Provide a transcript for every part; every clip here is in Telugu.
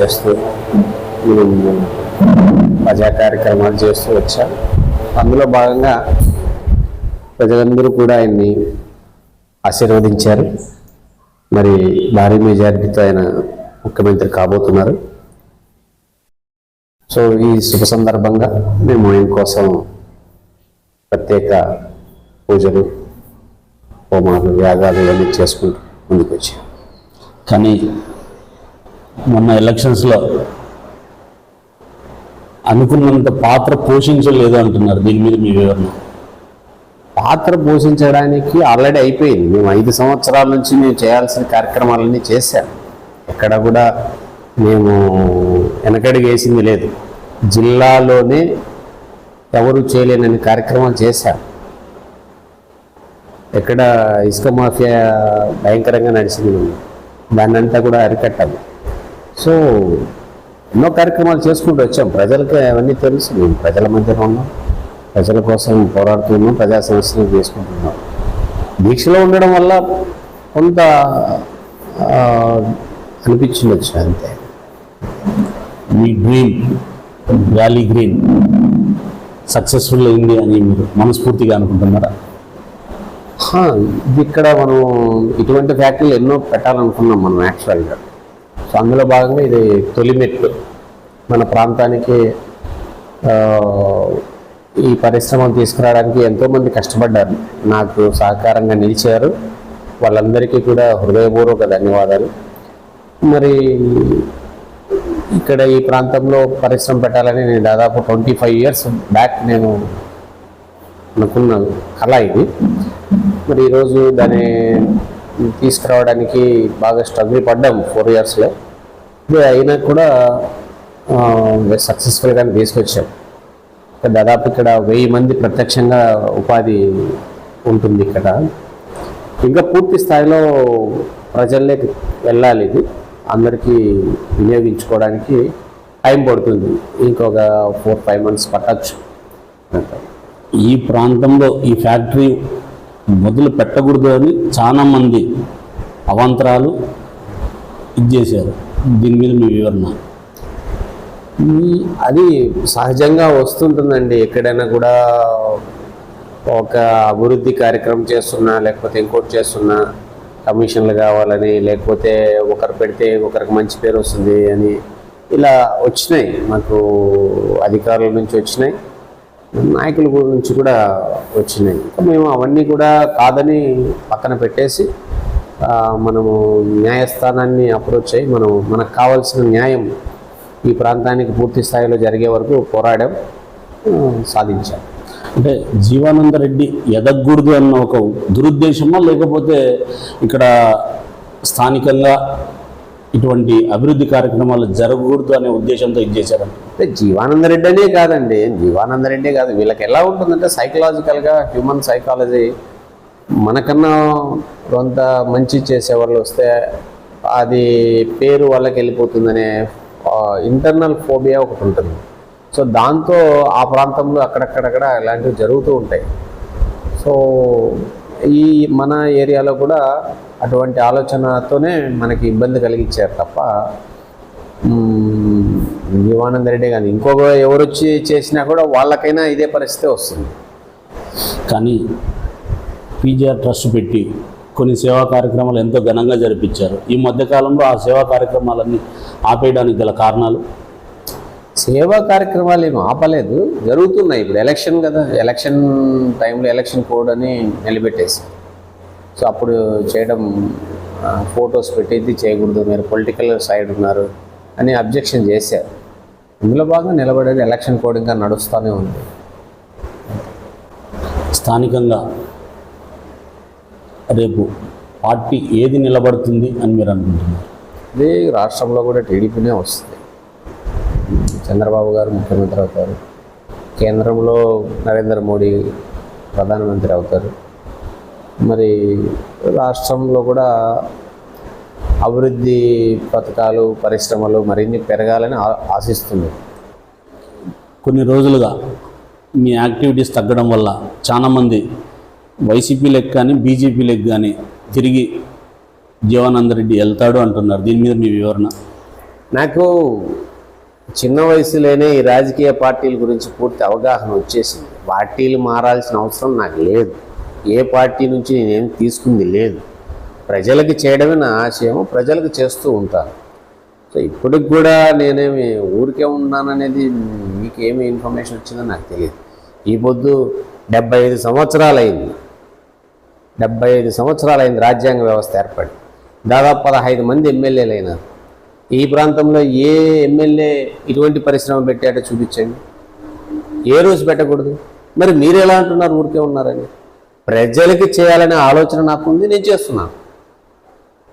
చేస్తూ ప్రజా కార్యక్రమాలు చేస్తూ వచ్చాం. అందులో భాగంగా ప్రజలందరూ కూడా ఆయన్ని ఆశీర్వదించారు. మరి భారీ మెజారిటీతో ఆయన ముఖ్యమంత్రి కాబోతున్నారు. సో ఈ శుభ సందర్భంగా మేము ఆయన కోసం ప్రత్యేక పూజలు హోమాలు యాగాలు ఇవన్నీ చేసుకుంటూ ముందుకు వచ్చాం. కానీ మొన్న ఎలక్షన్స్లో అనుకున్నంత పాత్ర పోషించలేదు అంటున్నారు. దీని మీద మీ వివరణ. పాత్ర పోషించడానికి ఆల్రెడీ అయిపోయింది. మేము ఐదు సంవత్సరాల నుంచి మేము చేయాల్సిన కార్యక్రమాలన్నీ చేశాం. ఎక్కడ కూడా మేము వెనకడుగు వేసింది లేదు. జిల్లాలోనే ఎవరు చేయలేనని కార్యక్రమాలు చేశాం. ఎక్కడ ఇసుక మాఫియా భయంకరంగా నడిచింది. దాన్నంతా కూడా అరికట్టాము. సో ఎన్నో కార్యక్రమాలు చేసుకుంటూ వచ్చాం. ప్రజలకి అవన్నీ తెలుసు. మేము ప్రజల మధ్యలో ఉన్నాం. ప్రజల కోసం పోరాడుతున్నాం. ప్రజా సమస్యలు చేసుకుంటున్నాం దీక్షలో ఉండడం వల్ల కొంత ఆ, అంతే. మీ డ్రీమ్ వ్యాలీ గ్రీన్ సక్సెస్ఫుల్ అయింది అని మీరు మనస్ఫూర్తిగా అనుకుంటున్నారా? ఇది ఇక్కడ మనం ఇటువంటి ఫ్యాక్టరీలు ఎన్నో పెట్టాలనుకున్నాం మనం యాక్చువల్గా. సో అందులో భాగంగా ఇది తొలి మెట్టు మన ప్రాంతానికి ఈ పరిశ్రమను తీసుకురావడానికి ఎంతోమంది కష్టపడ్డారు. నాకు సహకారంగా నిలిచారు. వాళ్ళందరికీ కూడా హృదయపూర్వక ధన్యవాదాలు. మరి ఇక్కడ ఈ ప్రాంతంలో పరిశ్రమ పెట్టాలని నేను దాదాపు ట్వంటీ ఫైవ్ ఇయర్స్ బ్యాక్ నేను అనుకున్నాను. కళ ఇది. మరి ఈరోజు దాని తీసుకురావడానికి బాగా స్ట్రగుల్ పడ్డాం ఫోర్ ఇయర్స్లో ఇది అయినా కూడా సక్సెస్ఫుల్గానే తీసుకొచ్చాం. దాదాపు ఇక్కడ వెయ్యి మంది ప్రత్యక్షంగా ఉపాధి ఉంటుంది ఇక్కడ. ఇంకా పూర్తి స్థాయిలో ప్రజల్లోకి వెళ్ళాలి ఇది. అందరికీ వినియోగించుకోవడానికి టైం పడుతుంది. ఇంకొక ఫోర్ ఫైవ్ మంత్స్ పట్టచ్చు. ఈ ప్రాంతంలో ఈ ఫ్యాక్టరీ మొదలు పెట్టకూడదు అని చాలా మంది అవాంతరాలు ఇది చేశారు. దీని మీద మీ వివరణ? అది సహజంగా వస్తుంటుందండి. ఎక్కడైనా కూడా ఒక అభివృద్ధి కార్యక్రమం చేస్తున్నా లేకపోతే ఇంకోటి చేస్తున్నా కమిషన్లు కావాలని లేకపోతే ఒకరు పెడితే ఒకరికి మంచి పేరు వస్తుంది అని ఇలా వచ్చినాయి. మాకు అధికారుల నుంచి వచ్చినాయి. నాయకుల నుంచి కూడా వచ్చినాయి. మేము అవన్నీ కూడా కాదని పక్కన పెట్టేసి మనము న్యాయస్థానాన్ని అప్రోచ్ అయ్యి మనం మనకు కావాల్సిన న్యాయం ఈ ప్రాంతానికి పూర్తి స్థాయిలో జరిగే వరకు పోరాడాం సాధించాం. అంటే జీవానంద రెడ్డి ఎదగకూడదు అన్న ఒక దురుద్దేశమా లేకపోతే ఇక్కడ స్థానికంగా ఇటువంటి అభివృద్ధి కార్యక్రమాలు జరగకూడదు అనే ఉద్దేశంతో ఇది చేశారండి అంటే జీవానంద రెడ్డి అనే కాదండి. జీవానంద రెడ్డి కాదు. వీళ్ళకి ఎలా ఉంటుందంటే సైకలాజికల్గా హ్యూమన్ సైకాలజీ మనకన్నా కొంత మంచి చేసే వాళ్ళు వస్తే అది పేరు వాళ్ళకి వెళ్ళిపోతుందనే ఇంటర్నల్ ఫోబియా ఒకటి ఉంటుంది. సో దాంతో ఆ ప్రాంతంలో అక్కడక్కడక్కడ ఇలాంటివి జరుగుతూ ఉంటాయి. సో ఈ మన ఏరియాలో కూడా అటువంటి ఆలోచనతోనే మనకి ఇబ్బంది కలిగించారు తప్ప మ్మ్, జీవానంద రెడ్డి కానీ ఇంకొక ఎవరు వచ్చి చేసినా కూడా వాళ్ళకైనా ఇదే పరిస్థితి వస్తుంది. కానీ పీజీఆర్ ట్రస్ట్ పెట్టి కొన్ని సేవా కార్యక్రమాలు ఎంతో ఘనంగా జరిపించారు. ఈ మధ్యకాలంలో ఆ సేవా కార్యక్రమాలన్నీ ఆపేయడానికి గల కారణాలు సేవా కార్యక్రమాలు ఏమి ఆపలేదు. జరుగుతున్నాయి ఇప్పుడు ఎలక్షన్ కదా. ఎలక్షన్ టైంలో ఎలక్షన్ కోడ్ అని నిలబెట్టేసి సో అప్పుడు చేయడం ఫొటోస్ పెట్టి ఇది చేయకూడదు. మీరు పొలిటికల్ సైడ్ ఉన్నారు అని అబ్జెక్షన్ చేశారు. ఇందులో భాగంగా నిలబడేది ఎలక్షన్ కోడ్ ఇంకా నడుస్తూనే ఉంది. స్థానికంగా రేపు పార్టీ ఏది నిలబడుతుంది అని మీరు అనుకుంటున్నారు? ఇది రాష్ట్రంలో కూడా టీడీపీనే వస్తుంది. చంద్రబాబు గారు ముఖ్యమంత్రి అవుతారు. కేంద్రంలో నరేంద్ర మోడీ ప్రధానమంత్రి అవుతారు. మరి రాష్ట్రంలో కూడా అభివృద్ధి పథకాలు పరిశ్రమలు మరిన్ని పెరగాలని ఆశిస్తుంది. కొన్ని రోజులుగా మీ యాక్టివిటీస్ తగ్గడం వల్ల చాలామంది వైసీపీలకు కానీ బీజేపీలకు కానీ తిరిగి జీవానంద రెడ్డి వెళ్తాడు అంటున్నారు. దీని మీద మీ వివరణ? నాకు చిన్న వయసులోనే ఈ రాజకీయ పార్టీల గురించి పూర్తి అవగాహన వచ్చేసింది. పార్టీలు మారాల్సిన అవసరం నాకు లేదు. ఏ పార్టీ నుంచి నేనేం తీసుకుంది లేదు. ప్రజలకి చేయడమే నా ఆశయం ప్రజలకు చేస్తూ ఉంటాను. సో ఇప్పటికి కూడా నేనేమి ఊరికే ఉన్నాననేది మీకేమి ఇన్ఫర్మేషన్ వచ్చిందో నాకు తెలియదు. ఈ పొద్దు డెబ్బై ఐదు సంవత్సరాలైంది. డెబ్బై ఐదు సంవత్సరాలు అయింది రాజ్యాంగ వ్యవస్థ ఏర్పడి. దాదాపు పదహైదు మంది ఎమ్మెల్యేలు అయినారు ఈ ప్రాంతంలో ఏ ఎమ్మెల్యే ఇటువంటి పరిశ్రమ పెట్టాడో చూపించండి. ఏ రోజు పెట్టకూడదు? మరి మీరు ఎలా అంటున్నారు? ఊరికే ఉన్నారని. ప్రజలకి చేయాలనే ఆలోచన నాకు ఉంది నేను చేస్తున్నాను.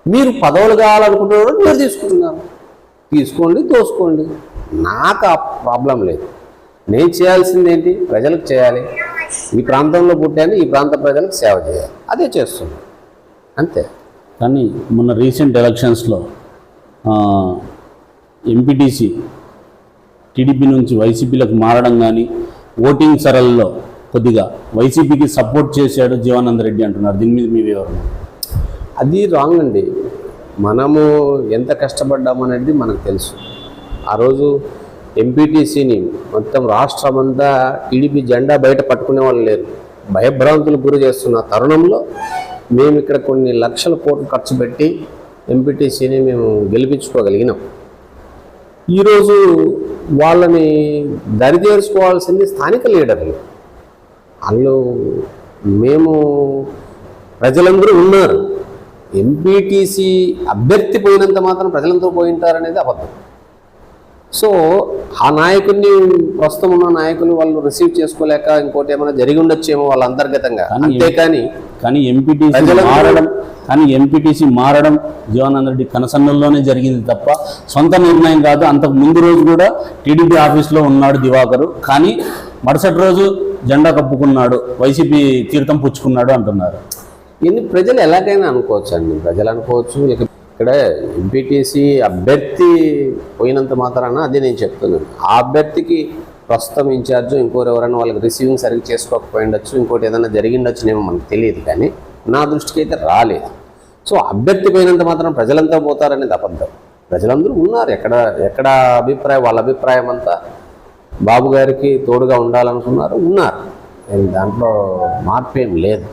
మీరు పదవులు కావాలనుకుంటున్నారు మీరు తీసుకుంటున్నారు. తీసుకోండి తోసుకోండి. నాకు ఆ ప్రాబ్లం లేదు. నేను చేయాల్సింది ఏంటి? ప్రజలకు చేయాలి. ఈ ప్రాంతంలో పుట్టాను ఈ ప్రాంత ప్రజలకు సేవ చేయాలి. అదే చేస్తున్నాను. అంతే. కానీ మొన్న రీసెంట్ ఎలక్షన్స్లో ఎంపీటీసీ టీడీపీ నుంచి వైసీపీలకు మారడం కానీ ఓటింగ్ సరళలో కొద్దిగా వైసీపీకి సపోర్ట్ చేశాడు జీవానంద రెడ్డి అంటున్నారు. దీని మీద మీ వివరణ? అది రాంగ్ అండి. మనము ఎంత కష్టపడ్డామనేది మనకు తెలుసు. ఆ రోజు ఎంపీటీసీని మొత్తం రాష్ట్రం అంతా టీడీపీ జెండా బయట పట్టుకునే వాళ్ళు లేరు. భయభ్రాంతులకు గురి చేస్తున్న తరుణంలో మేము ఇక్కడ కొన్ని లక్షల కోట్లు ఖర్చు పెట్టి ఎంపీటీసీని మేము గెలిపించుకోగలిగినాం. ఈరోజు వాళ్ళని దరిచేర్చుకోవాల్సింది స్థానిక లీడర్లు. వాళ్ళు మేము ప్రజలందరూ ఉన్నారు. ఎంపీటీసీ అభ్యర్థి పోయినంత మాత్రం ప్రజలందరూ పోయింటారనేది అబద్ధం. సో ఆ నాయకుడిని ప్రస్తుతం ఉన్న నాయకులు వాళ్ళు రిసీవ్ చేసుకోలేక ఇంకోటి ఏమైనా జరిగి ఉండొచ్చేమో వాళ్ళ అంతర్గతంగా. కానీ అంతేకాని కానీ ఎంపీటీసీ మారడం కానీ ఎంపీటీసీ మారడం జీవానంద రెడ్డి కనసన్నల్లోనే జరిగింది తప్ప సొంత నిర్ణయం కాదు. అంతకు ముందు రోజు కూడా టీడీపీ ఆఫీస్లో ఉన్నాడు దివాకరు. కానీ మరుసటి రోజు జెండా కప్పుకున్నాడు వైసీపీ తీర్థం పుచ్చుకున్నాడు అంటున్నారు. ఇన్ని ప్రజలు ఎలాగైనా అనుకోవచ్చు అండి ప్రజలు అనుకోవచ్చు ఇక్కడ ఎంపీటీసీ అభ్యర్థి పోయినంత మాత్రాన అదే నేను చెప్తున్నాను. ఆ అభ్యర్థికి ప్రస్తుతం ఇన్ఛార్జ్ ఇంకోరు ఎవరైనా వాళ్ళకి రిసీవింగ్ సరిగ్గా చేసుకోకపోయి ఉండొచ్చు ఇంకోటి ఏదైనా జరిగిండొచ్చునేమో మనకు తెలియదు కానీ నా దృష్టికి అయితే రాలేదు. సో అభ్యర్థి పోయినంత మాత్రం ప్రజలంతా పోతారనేది అబద్ధం. ప్రజలందరూ ఉన్నారు ఎక్కడ ఎక్కడ అభిప్రాయం వాళ్ళ అభిప్రాయం అంతా బాబు గారికి తోడుగా ఉండాలనుకున్నారు ఉన్నారు. దాంట్లో మార్పు ఏం లేదు.